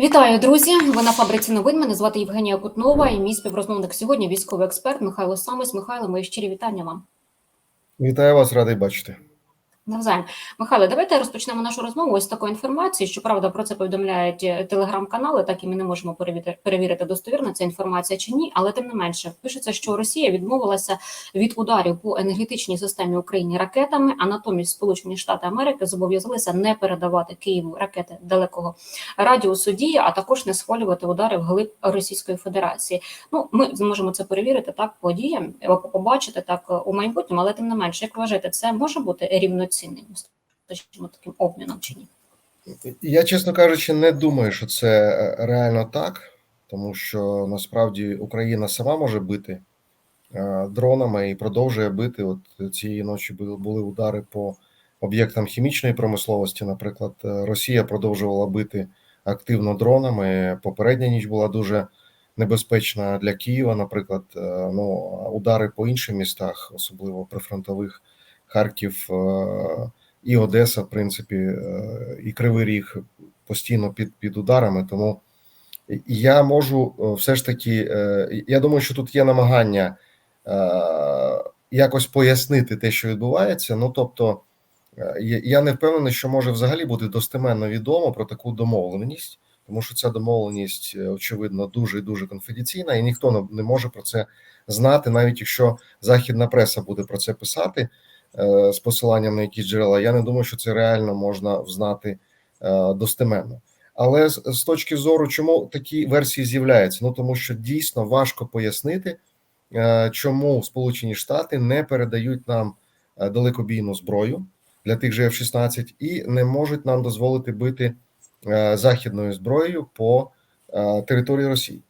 Вітаю, друзі! Ви на фабриці новин. Мене звати Євгенія Кутнова і мій співрозмовник сьогодні військовий експерт Михайло Самис. Михайло, мої щирі вітання вам. Вітаю вас, радий бачити. Навзаєм. Михайло, давайте розпочнемо нашу розмову ось з такої інформації. Щоправда, про це повідомляють е, телеграм-канали, так і ми не можемо перевірити, достовірно ця інформація чи ні. Але тим не менше, пишеться, що Росія відмовилася від ударів по енергетичній системі України ракетами, а натомість Сполучені Штати Америки зобов'язалися не передавати Києву ракети далекого радіусу дії, а також не схвалювати удари в глиб Російської Федерації. Ну, ми зможемо це перевірити так по діям, побачити так у майбутньому, але тим не менше, як вважаєте, це може бути рівноцінним, скажімо, таким обміном чи ні? Я, чесно кажучи, не думаю, що це е, реально так, тому що насправді Україна сама може бити е, дронами і продовжує бити. От цієї ночі були удари по об'єктам хімічної промисловості. Наприклад, е, Росія продовжувала бити активно дронами. Попередня ніч була дуже небезпечна для Києва. Наприклад, ну удари по інших містах, особливо прифронтових Харків е, і Одеса, в принципі, е, і Кривий Ріг постійно під, під ударами. Тому я можу е, все ж таки, я думаю, що тут є намагання якось пояснити те, що відбувається. Ну тобто, я- не впевнений, що може взагалі бути достеменно відомо про таку домовленість, тому що ця домовленість, очевидно, дуже і дуже конфіденційна, і ніхто не- може про це знати, навіть якщо західна преса буде про це писати з посиланням на якісь джерела. Я не думаю, що це реально можна знати е, достеменно. Але з, точки зору, чому такі версії з'являються? Ну тому що дійсно важко пояснити, е, чому Сполучені Штати не передають нам е, далекобійну зброю для тих же F-16 і не можуть нам дозволити бити е, західною зброєю по е, території Росії.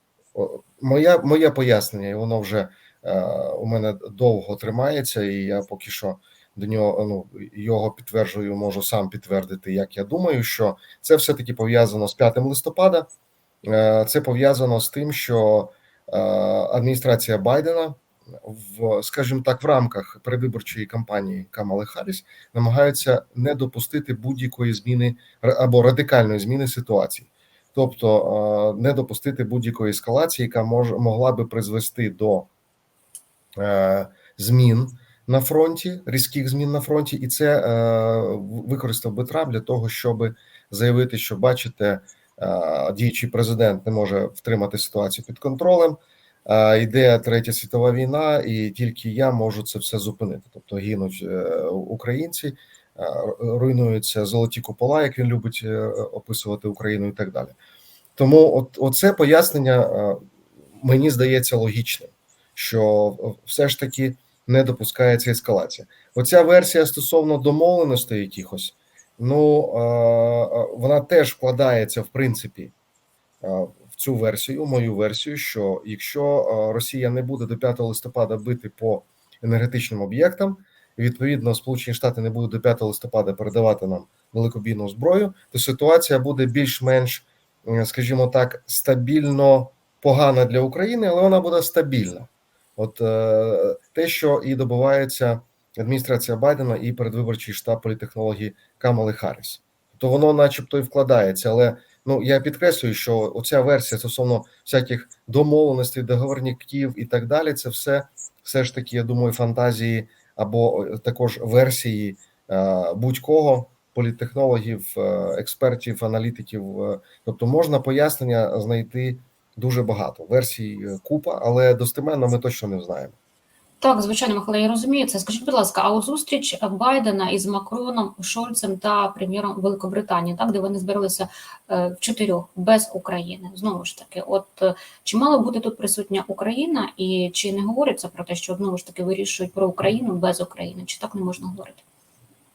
Моя моє пояснення, і воно вже е, у мене довго тримається, і я поки що до нього ну його підтверджую, можу сам підтвердити, як я думаю, що це все таки пов'язано з 5 листопада. Е, Це пов'язано з тим, що е, адміністрація Байдена в, скажімо так, в рамках передвиборчої кампанії Камали Харріс намагаються не допустити будь-якої зміни або радикальної зміни ситуації, тобто е, не допустити будь-якої ескалації, яка мож, могла би призвести до змін на фронті, різких змін на фронті, і це е, використав би Трамп для того, щоб заявити, що бачите, е, діючий президент не може втримати ситуацію під контролем. Е, йде третя світова війна, і тільки я можу це все зупинити. Тобто гинуть українці, руйнуються золоті купола, як він любить описувати Україну, і так далі. Тому, от оце пояснення мені здається логічним, що все ж таки не допускається ескалація. Оця версія стосовно домовленостей якихось, ну е, е, вона теж вкладається в принципі е, в цю версію, мою версію, що якщо Росія не буде до 5 листопада бити по енергетичним об'єктам, відповідно Сполучені Штати не будуть до 5 листопада передавати нам великобійну зброю, то ситуація буде більш-менш, скажімо так, стабільно погана для України, але вона буде стабільна. От е, те, що і добувається адміністрація Байдена і передвиборчий штаб політехнології Камали Харріс. То воно, начебто, і вкладається. Але ну я підкреслюю, що оця версія стосовно всяких домовленостей, договорників і так далі, це все все ж таки, я думаю, фантазії або е, також версії е, будь-кого політтехнологів, е, експертів, аналітиків. Е, тобто можна пояснення знайти дуже багато версій е, купа, але достеменно ми точно не знаємо. Так, звичайно, Михайло, я розумію це. Скажіть, будь ласка, а у зустріч Байдена із Макроном, Шольцем та прем'єром Великобританії, так де вони збиралися е, в чотирьох без України, знову ж таки, от е, чи мала бути тут присутня Україна, і чи не говориться про те, що знову ж таки вирішують про Україну без України? Чи так не можна говорити?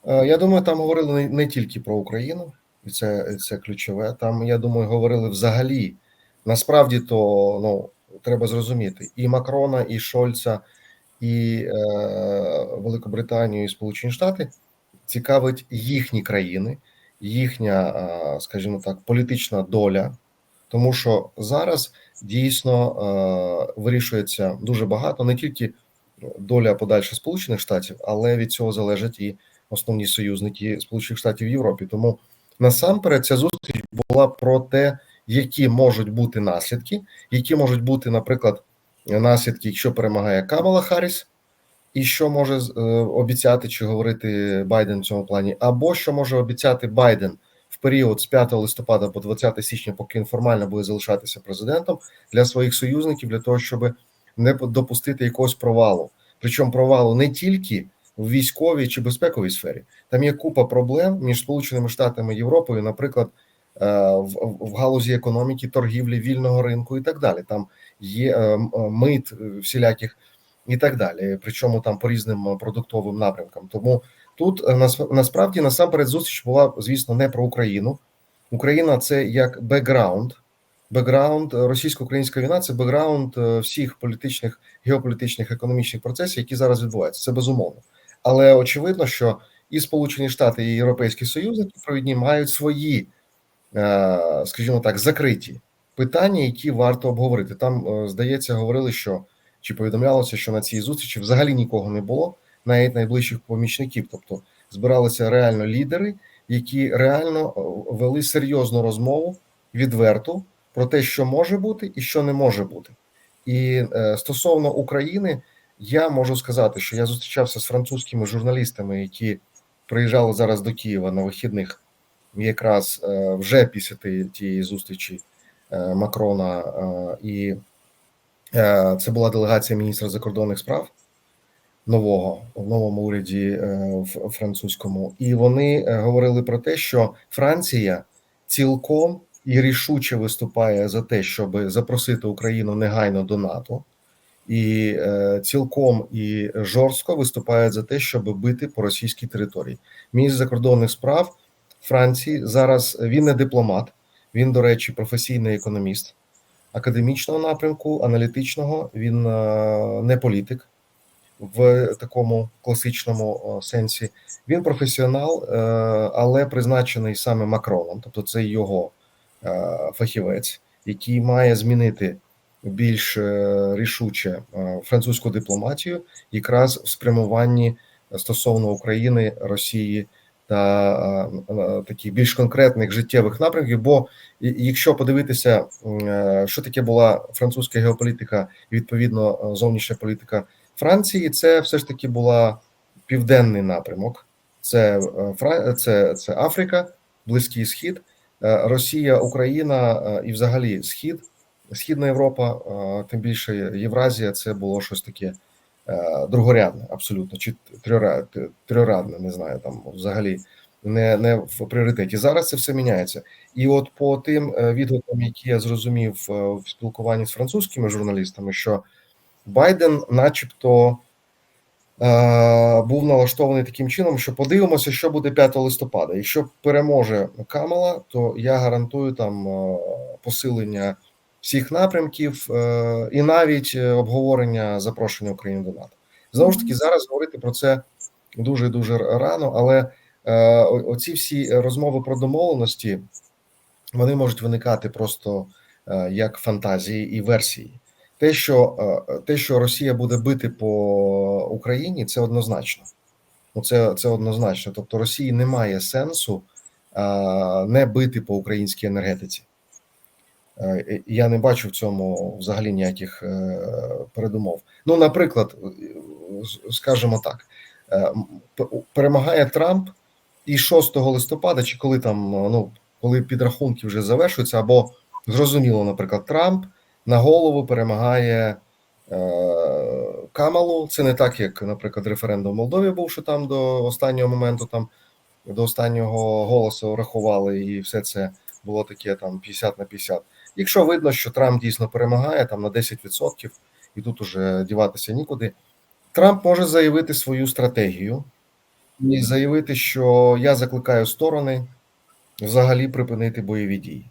Е, Я думаю, там говорили не тільки про Україну, і це, це ключове. Там, я думаю, говорили взагалі. Насправді, то ну треба зрозуміти і Макрона, і Шольца, і е, Великобританію, і Сполучені Штати цікавить їхні країни, їхня, е, скажімо так, політична доля, тому що зараз дійсно е, вирішується дуже багато, не тільки доля подальша Сполучених Штатів, але від цього залежать і основні союзники Сполучених Штатів в Європі. Тому насамперед ця зустріч була про те, які можуть бути наслідки, які можуть бути, наприклад, наслідки, якщо перемагає Камала Харріс, і що може е, обіцяти чи говорити Байден в цьому плані, або що може обіцяти Байден в період з 5 листопада по 20 січня, поки він формально буде залишатися президентом для своїх союзників, для того, щоб не допустити якогось провалу. Причому провалу не тільки в військовій чи безпековій сфері. Там є купа проблем між Сполученими Штатами і Європою, наприклад, в, в галузі економіки, торгівлі, вільного ринку і так далі. Там є е, е, мит е, всіляких і так далі. Причому там по різним е, продуктовим напрямкам. Тому тут е, нас- насправді насамперед зустріч була, звісно, не про Україну. Україна це як бекграунд. Бекграунд е, російсько-українська війна це бекграунд е, всіх політичних, геополітичних, економічних процесів, які зараз відбуваються. Це безумовно. Але очевидно, що і Сполучені Штати, і Європейський Союз, які провідні, мають свої, е, скажімо так, закриті питання, які варто обговорити. Там, е, здається, говорили, що чи повідомлялося, що на цій зустрічі взагалі нікого не було, навіть найближчих помічників. Тобто збиралися реально лідери, які реально е, вели серйозну розмову відверту про те, що може бути і що не може бути. І е, стосовно України, я можу сказати, що я зустрічався з французькими журналістами, які приїжджали зараз до Києва на вихідних, якраз е, вже після тієї- зустрічі е, Макрона, е, і це була делегація міністра закордонних справ нового в новому уряді в французькому, і вони говорили про те, що Франція цілком і рішуче виступає за те, щоб запросити Україну негайно до НАТО, і цілком і жорстко виступає за те, щоб бити по російській території. Міністр закордонних справ Франції зараз він не дипломат, він, до речі, професійний економіст академічного напрямку, аналітичного. Він е, не політик в такому класичному е, сенсі. Він професіонал, е, але призначений саме Макроном, тобто це його фахівець, який має змінити більш рішуче французьку дипломатію, якраз в спрямуванні стосовно України, Росії та таких більш конкретних життєвих напрямків. Бо якщо подивитися, е, що таке була французька геополітика і відповідно е, зовнішня політика Франції, це все ж таки була південний напрямок. Це е, це, це Африка, Близький Схід, Росія, Україна і взагалі Схід, Східна Європа, тим більше Євразія, це було щось таке другорядне, абсолютно, чи трьорадне, не знаю, там взагалі не, не в пріоритеті. Зараз це все міняється. І от по тим е, відгукам, які я зрозумів е, в спілкуванні з французькими журналістами, що Байден, начебто, е, був налаштований таким чином, що подивимося, що буде 5 листопада. Якщо переможе Камала, то я гарантую там е, посилення всіх напрямків е, і навіть е, обговорення запрошення України до НАТО. Знову ж таки, зараз говорити про це дуже дуже рано, але е, оці всі розмови про домовленості вони можуть виникати просто як фантазії і версії. Те, що те, що Росія буде бити по Україні, це однозначно. Ну, це, це однозначно. Тобто Росії немає сенсу е, не бити по українській енергетиці. Е, Я не бачу в цьому взагалі ніяких е, передумов. Ну, наприклад, е, скажімо так, перемагає Трамп і 6 листопада, чи коли там, ну, коли підрахунки вже завершуються, або зрозуміло, наприклад, Трамп на голову перемагає Камалу. Це не так, як, наприклад, референдум в Молдові був, що там до останнього моменту, там до останнього голосу рахували, і все це було таке там 50 на 50. Якщо видно, що Трамп дійсно перемагає там на 10%, і тут уже діватися нікуди, Трамп може заявити свою стратегію і заявити, що я закликаю сторони взагалі припинити бойові дії.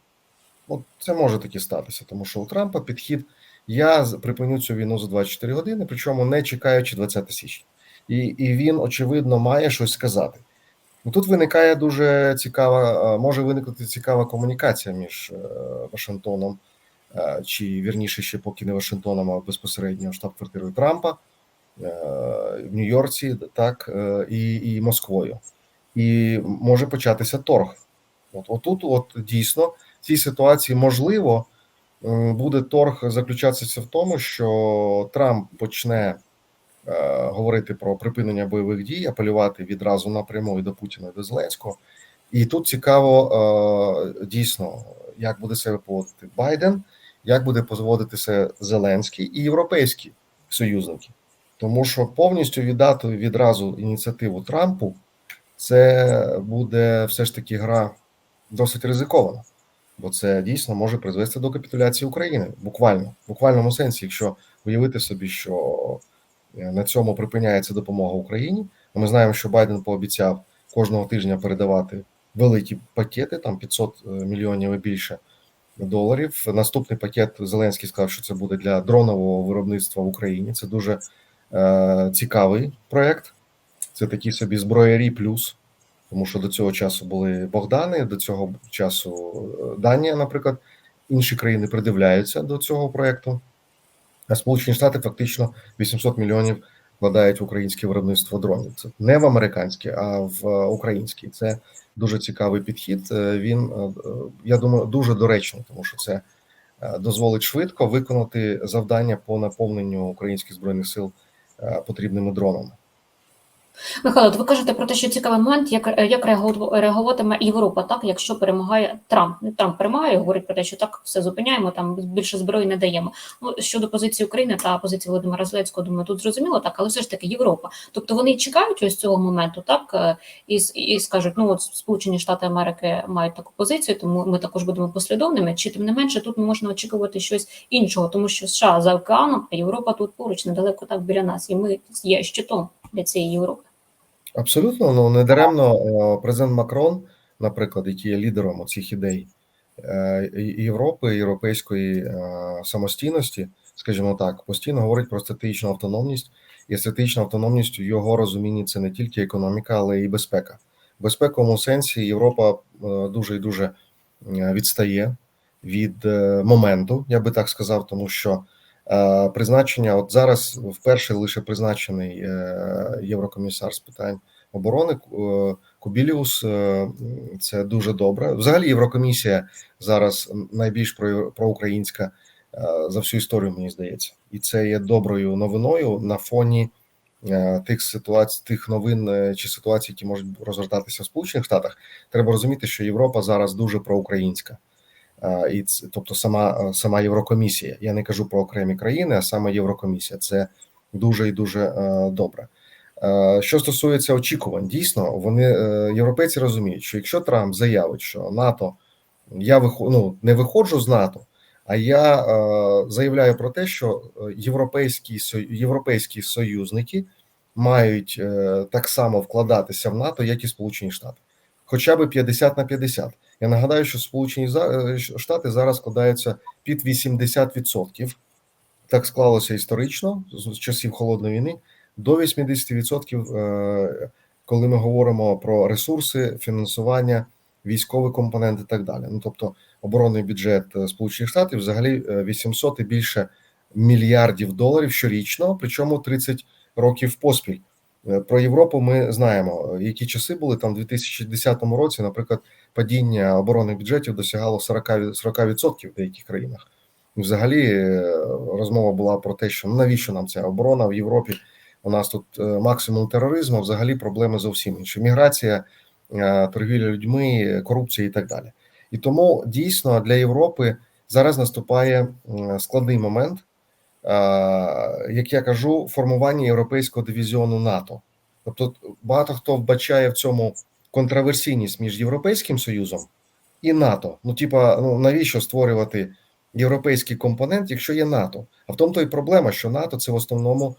От це може таки статися, тому що у Трампа підхід я припиню цю війну за 24 години, причому не чекаючи 20 січня. І, і він, очевидно, має щось сказати. Ну, Тут виникає дуже цікава, е, може виникнути цікава комунікація між е, Вашингтоном, е, чи вірніше ще поки не Вашингтоном, а безпосередньо штаб-квартирою Трампа в Нью-Йорці, так, і, і Москвою. І може початися торг. От отут, от дійсно, цій ситуації можливо буде торг заключатися в тому, що Трамп почне говорити про припинення бойових дій, апелювати відразу напряму і до Путіна і до Зеленського. І тут цікаво е, дійсно, як буде себе поводити Байден, як буде поводитися Зеленський і європейські союзники. Тому що повністю віддати відразу ініціативу Трампу, це буде все ж таки гра досить ризикована, бо це дійсно може призвести до капітуляції України. Буквально, в буквальному сенсі, якщо уявити собі, що е, на цьому припиняється допомога Україні. Ми знаємо, що Байден пообіцяв кожного тижня передавати великі пакети, там 500 мільйонів і більше доларів. Наступний пакет Зеленський сказав, що це буде для дронового виробництва в Україні. Це дуже е, цікавий проект. Це такі собі зброярі плюс, тому що до цього часу були Богдани, до цього часу е, Данія, наприклад, інші країни придивляються до цього проекту. А Сполучені Штати фактично 800 мільйонів вкладають в українське виробництво дронів. Це не в американське, а в е, українське. Це дуже цікавий підхід. Е, Він е, я думаю, дуже доречний, тому що це дозволить швидко виконати завдання по наповненню українських збройних сил потрібними дронами. Михайло, ви кажете про те, що цікавий момент, як, як реагу- реагуватиме Європа, так якщо перемагає Трамп. Не Трамп перемагає, говорить про те, що так все зупиняємо, там більше зброї не даємо. Ну щодо позиції України та позиції Володимира Зеленського, думаю, тут зрозуміло так, але все ж таки Європа. Тобто вони чекають ось цього моменту, так е, і, і скажуть, ну от Сполучені Штати Америки мають таку позицію, тому ми також будемо послідовними. Чи тим не менше тут можна очікувати щось іншого, тому що США за океаном, а Європа тут поруч, недалеко так біля нас, і ми є щитом для цієї Європи. Абсолютно, ну не даремно е, президент Макрон, наприклад, який є лідером цих ідей е, Європи, європейської е, самостійності, скажімо так, постійно говорить про стратегічну автономність. І стратегічна автономність у його розумінні це не тільки економіка, але й безпека. В безпековому сенсі Європа дуже і дуже відстає від моменту, я би так сказав, тому що призначення, от зараз вперше лише призначений е, єврокомісар з питань оборони е, Кубіліус. е, Це дуже добре. Взагалі, Єврокомісія зараз найбільш проукраїнська е, за всю історію, мені здається, і це є доброю новиною на фоні е, тих ситуацій, тих новин е, чи ситуацій, які можуть розгортатися в Сполучених Штатах. Треба розуміти, що Європа зараз дуже проукраїнська. І це, тобто сама, е, сама Єврокомісія. Я не кажу про окремі країни, а саме Єврокомісія. Це дуже і дуже е, добре. Е, Що стосується очікувань, дійсно вони європейці розуміють, що якщо Трамп заявить, що НАТО я вихо- ну, не виходжу з НАТО, а я заявляю про те, що європейські європейські союзники мають так само вкладатися в НАТО, як і Сполучені Штати, хоча б 50 на 50. Я нагадаю, що Сполучені е, Штати зараз складаються під 80%. Так склалося історично з часів холодної війни до 80%, е, коли ми говоримо про ресурси, фінансування, військовий компонент і так далі. Ну тобто, оборонний бюджет е, Сполучених Штатів взагалі е, 800 і більше мільярдів доларів щорічно, причому 30 років поспіль. Е, Про Європу ми знаємо, е, які часи були там у 2010 році, наприклад, падіння оборонних бюджетів досягало 40%, від- 40% в деяких країнах. Взагалі е, розмова була про те, що навіщо нам ця оборона в Європі? У нас тут максимум тероризму, взагалі проблеми зовсім інші: міграція, торгівля людьми, корупція і так далі. І тому дійсно для Європи зараз наступає складний момент, як я кажу, формування європейського дивізіону НАТО. Тобто, багато хто вбачає в цьому контраверсійність між Європейським Союзом і НАТО. Ну, типа, ну навіщо створювати європейський компонент, якщо є НАТО? А в тому то і проблема, що НАТО це в основному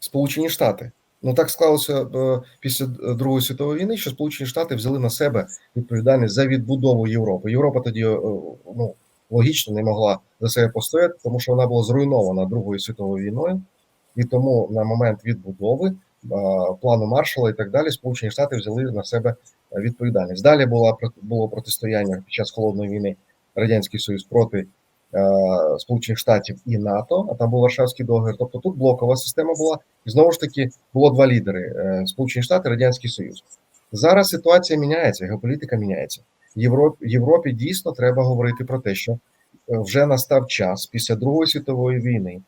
Сполучені Штати. Ну так склалося е, після Другої світової війни, що Сполучені Штати взяли на себе відповідальність за відбудову Європи. Європа тоді е, ну логічно не могла за себе постояти, тому що вона була зруйнована Другою світовою війною, і тому на момент відбудови плану Маршала і так далі, Сполучені Штати взяли на себе відповідальність. Далі була було протистояння під час холодної війни Радянський Союз проти Сполучених Штатів і НАТО, а там був Варшавський договір. Тобто тут блокова система була, і знову ж таки було два лідери: е, Сполучені Штати, Радянський Союз. Зараз ситуація міняється, геополітика міняється. Європі, Європі дійсно треба говорити про те, що е, вже настав час після Другої світової війни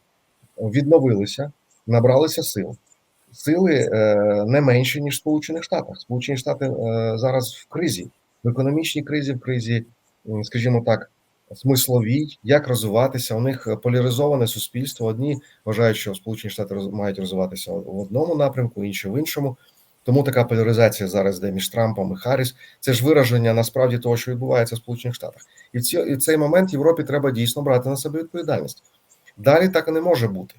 відновилися, набралися сил. Сили е, не менші, ніж в Сполучених Штатах. Сполучені Штати е, зараз в кризі, в економічній кризі, в кризі, скажімо так, смисловій, як розвиватися. У них поляризоване суспільство. Одні вважають, що Сполучені Штати роз- мають розвиватися в одному напрямку, інші в іншому. Тому така поляризація зараз йде між Трампом і Харріс. Це ж вираження насправді того, що відбувається в Сполучених Штатах. І в, ці, і цей момент Європі треба дійсно брати на себе відповідальність. Далі так і не може бути.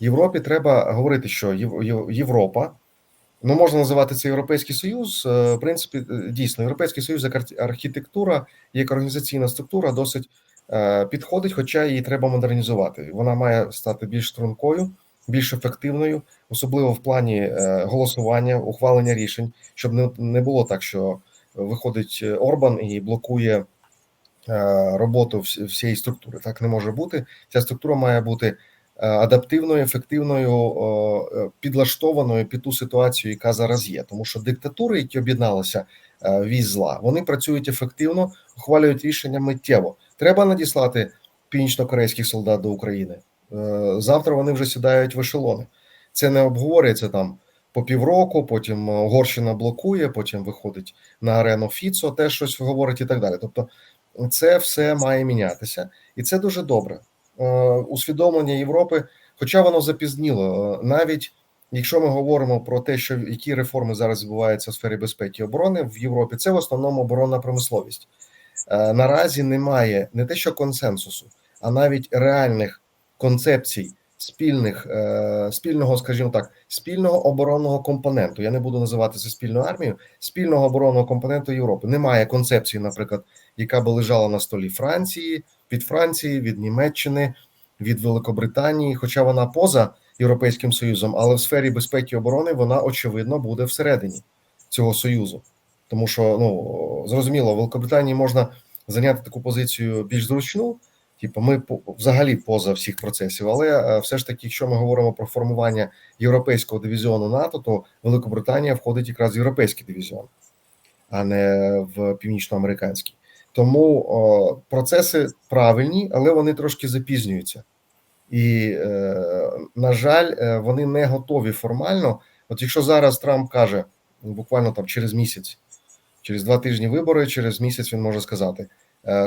Європі треба говорити, що Єв- Єв- Європа, ну можна називати це Європейський Союз. е, В принципі, е, дійсно, Європейський Союз як архітектура, як організаційна структура досить е, підходить, хоча її треба модернізувати. Вона має стати більш стрункою, більш ефективною, особливо в плані е, голосування, ухвалення рішень, щоб не, було так, що виходить е, Орбан і блокує е, роботу всієї структури. Так не може бути. Ця структура має бути адаптивною, ефективною, підлаштованою під ту ситуацію, яка зараз є. Тому що диктатури, які об'єдналися віз зла, вони працюють ефективно, ухвалюють рішення миттєво. Треба надіслати північно-корейських солдат до України. Е, Завтра вони вже сідають в ешелони. Це не обговорюється там по півроку, потім е, Угорщина блокує, потім виходить на арену Фіцо, теж щось говорить і так далі. Тобто, це все має мінятися, і це дуже добре. Е, Усвідомлення Європи, хоча воно запізніло, навіть якщо ми говоримо про те, що які реформи зараз відбуваються в сфері безпеки і оборони в Європі, це в основному оборонна промисловість. Наразі немає не те, що консенсусу, а навіть реальних концепцій спільних е, спільного, скажімо так, спільного оборонного компоненту. Я не буду називати це спільною армією, спільного оборонного компоненту Європи. Немає концепції, наприклад, яка би лежала на столі Франції, від Франції, від Німеччини, від Великобританії, хоча вона поза Європейським Союзом, але в сфері безпеки і оборони вона очевидно буде всередині цього союзу. Тому що ну зрозуміло, в Великобританії можна зайняти таку позицію більш зручну. Типу, ми взагалі поза всіх процесів, але е, все ж таки, якщо ми говоримо про формування європейського дивізіону НАТО, то Великобританія входить якраз в європейський дивізіон, а не в північноамериканський. Тому о, процеси правильні, але вони трошки запізнюються. І, е, на жаль, е, вони не готові формально. От якщо зараз Трамп каже, ну, буквально там через місяць, через два тижні вибори, через місяць він може сказати: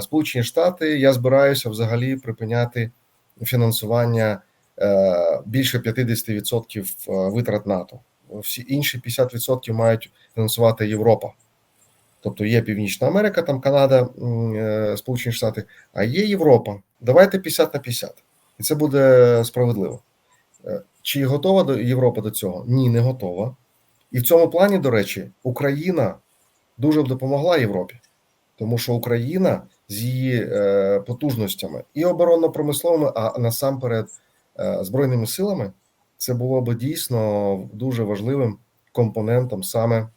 Сполучені Штати, я збираюся взагалі припиняти фінансування е, більше 50% витрат НАТО. Всі інші 50% мають фінансувати Європа. Тобто є Північна Америка, там Канада, е, Сполучені Штати, а є Європа. Давайте 50 на 50. І це буде справедливо. Е, Чи готова до Європа до цього? Ні, не готова. І в цьому плані, до речі, Україна дуже б допомогла Європі, тому що Україна з її е, потужностями і оборонно-промисловими, а насамперед е, збройними силами, це було б дійсно дуже важливим компонентом саме е,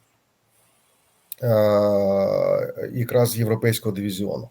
якраз європейського дивізіону.